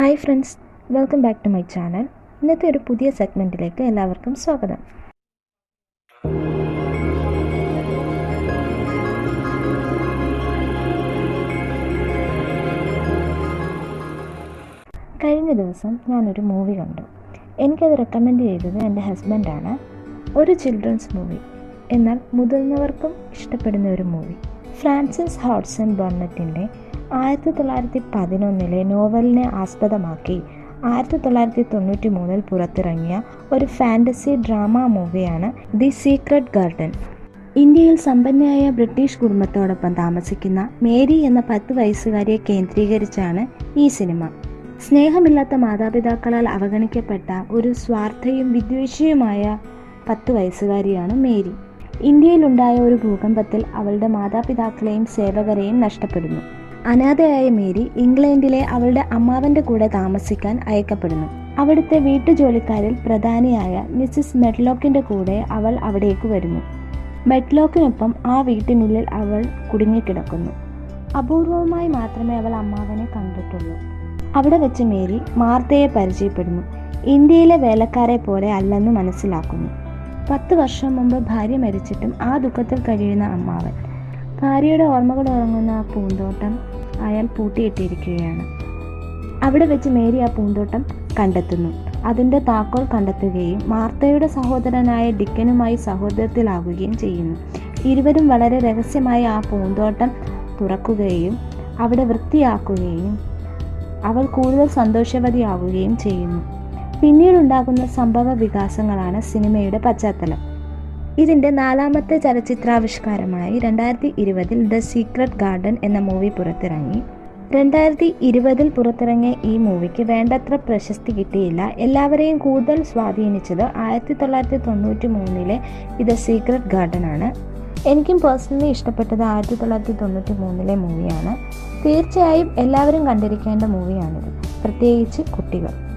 Hi friends welcome back to my channel ഇന്നത്തെ ഒരു പുതിയ സെഗ്മെന്റിലേക്ക് എല്ലാവർക്കും സ്വാഗതം. കഴിഞ്ഞ ദിവസം ഞാനൊരു മൂവി കണ്ടു. എനിക്കത് റെക്കമെൻഡ് ചെയ്തത് എന്റെ ഹസ്ബൻഡാണ് ഒരു ചിൽഡ്രൻസ് മൂവി എന്നാൽ മുതിർന്നവർക്കും ഇഷ്ടപ്പെടുന്ന ഒരു മൂവി ഫ്രാൻസിസ് ഹോട്ട്സൺ ബർണറ്റിന്റെ ആയിരത്തി തൊള്ളായിരത്തി പതിനൊന്നിലെ നോവലിനെ ആസ്പദമാക്കി ആയിരത്തി തൊള്ളായിരത്തി തൊണ്ണൂറ്റി മൂന്നിൽ പുറത്തിറങ്ങിയ ഒരു ഫാന്റസി ഡ്രാമ മൂവിയാണ് ദി സീക്രട്ട് ഗാർഡൻ. ഇന്ത്യയിൽ സമ്പന്നയായ ബ്രിട്ടീഷ് കുടുംബത്തോടൊപ്പം താമസിക്കുന്ന മേരി എന്ന പത്ത് വയസ്സുകാരിയെ കേന്ദ്രീകരിച്ചാണ് ഈ സിനിമ. സ്നേഹമില്ലാത്ത മാതാപിതാക്കളാൽ അവഗണിക്കപ്പെട്ട ഒരു സ്വാർത്ഥയും വിദ്വേഷിയുമായ പത്ത് വയസ്സുകാരിയാണ് മേരി. ഇന്ത്യയിലുണ്ടായ ഒരു ഭൂകമ്പത്തിൽ അവളുടെ മാതാപിതാക്കളെയും സേവകരെയും നഷ്ടപ്പെടുന്നു. അനാഥയായ മേരി ഇംഗ്ലണ്ടിലെ അവളുടെ അമ്മാവന്റെ കൂടെ താമസിക്കാൻ അയക്കപ്പെടുന്നു. അവിടുത്തെ വീട്ടുജോലിക്കാരിൽ പ്രധാനിയായ മിസ്സിസ് മെഡ്ലോക്കിന്റെ കൂടെ അവൾ അവിടേക്ക് വരുന്നു. മെഡ്ലോക്കിനൊപ്പം ആ വീട്ടിനുള്ളിൽ അവൾ കുടുങ്ങിക്കിടക്കുന്നു. അപൂർവമായി മാത്രമേ അവൾ അമ്മാവനെ കണ്ടിട്ടുള്ളൂ. അവിടെ വെച്ച് മേരി മാർത്തയെ പരിചയപ്പെടുന്നു. ഇന്ത്യയിലെ വേലക്കാരെ പോലെ അല്ലെന്ന് മനസ്സിലാക്കുന്നു. പത്ത് വർഷം മുമ്പ് ഭാര്യ മരിച്ചിട്ടും ആ ദുഃഖത്തിൽ കഴിയുന്ന അമ്മാവൻ. ഭാര്യയുടെ ഓർമ്മകൾ ഉറങ്ങുന്ന ആ പൂന്തോട്ടം അയാൾ പൂട്ടിയിട്ടിരിക്കുകയാണ്. അവിടെ വെച്ച് മേരി ആ പൂന്തോട്ടം കണ്ടെത്തുന്നു. അതിന്റെ താക്കോൽ കണ്ടെത്തുകയും മാർത്തയുടെ സഹോദരനായ ഡിക്കനുമായി സഹോദരത്തിലാകുകയും ചെയ്യുന്നു. ഇരുവരും വളരെ രഹസ്യമായി ആ പൂന്തോട്ടം തുറക്കുകയും അവിടെ വൃത്തിയാക്കുകയും അവൾ കൂടുതൽ സന്തോഷവതിയാവുകയും ചെയ്യുന്നു. പിന്നീടുണ്ടാകുന്ന സംഭവ വികാസങ്ങളാണ് സിനിമയുടെ പശ്ചാത്തലം. ഇതിന്റെ നാലാമത്തെ ചലച്ചിത്രാവിഷ്കാരമായി രണ്ടായിരത്തി ഇരുപതിൽ ദ സീക്രട്ട് ഗാർഡൻ എന്ന മൂവി പുറത്തിറങ്ങി. രണ്ടായിരത്തി ഇരുപതിൽ പുറത്തിറങ്ങിയ ഈ മൂവിക്ക് വേണ്ടത്ര പ്രശസ്തി കിട്ടിയില്ല. എല്ലാവരെയും കൂടുതൽ സ്വാധീനിച്ചത് ആയിരത്തി തൊള്ളായിരത്തി തൊണ്ണൂറ്റി മൂന്നിലെ ഇത് സീക്രട്ട് ഗാർഡൻ ആണ്. എനിക്കും പേഴ്സണലി ഇഷ്ടപ്പെട്ടത് ആയിരത്തി തൊള്ളായിരത്തി തൊണ്ണൂറ്റി മൂന്നിലെ മൂവിയാണ്. തീർച്ചയായും എല്ലാവരും കണ്ടിരിക്കേണ്ട മൂവിയാണിത്. പ്രത്യേകിച്ച് കുട്ടികൾ.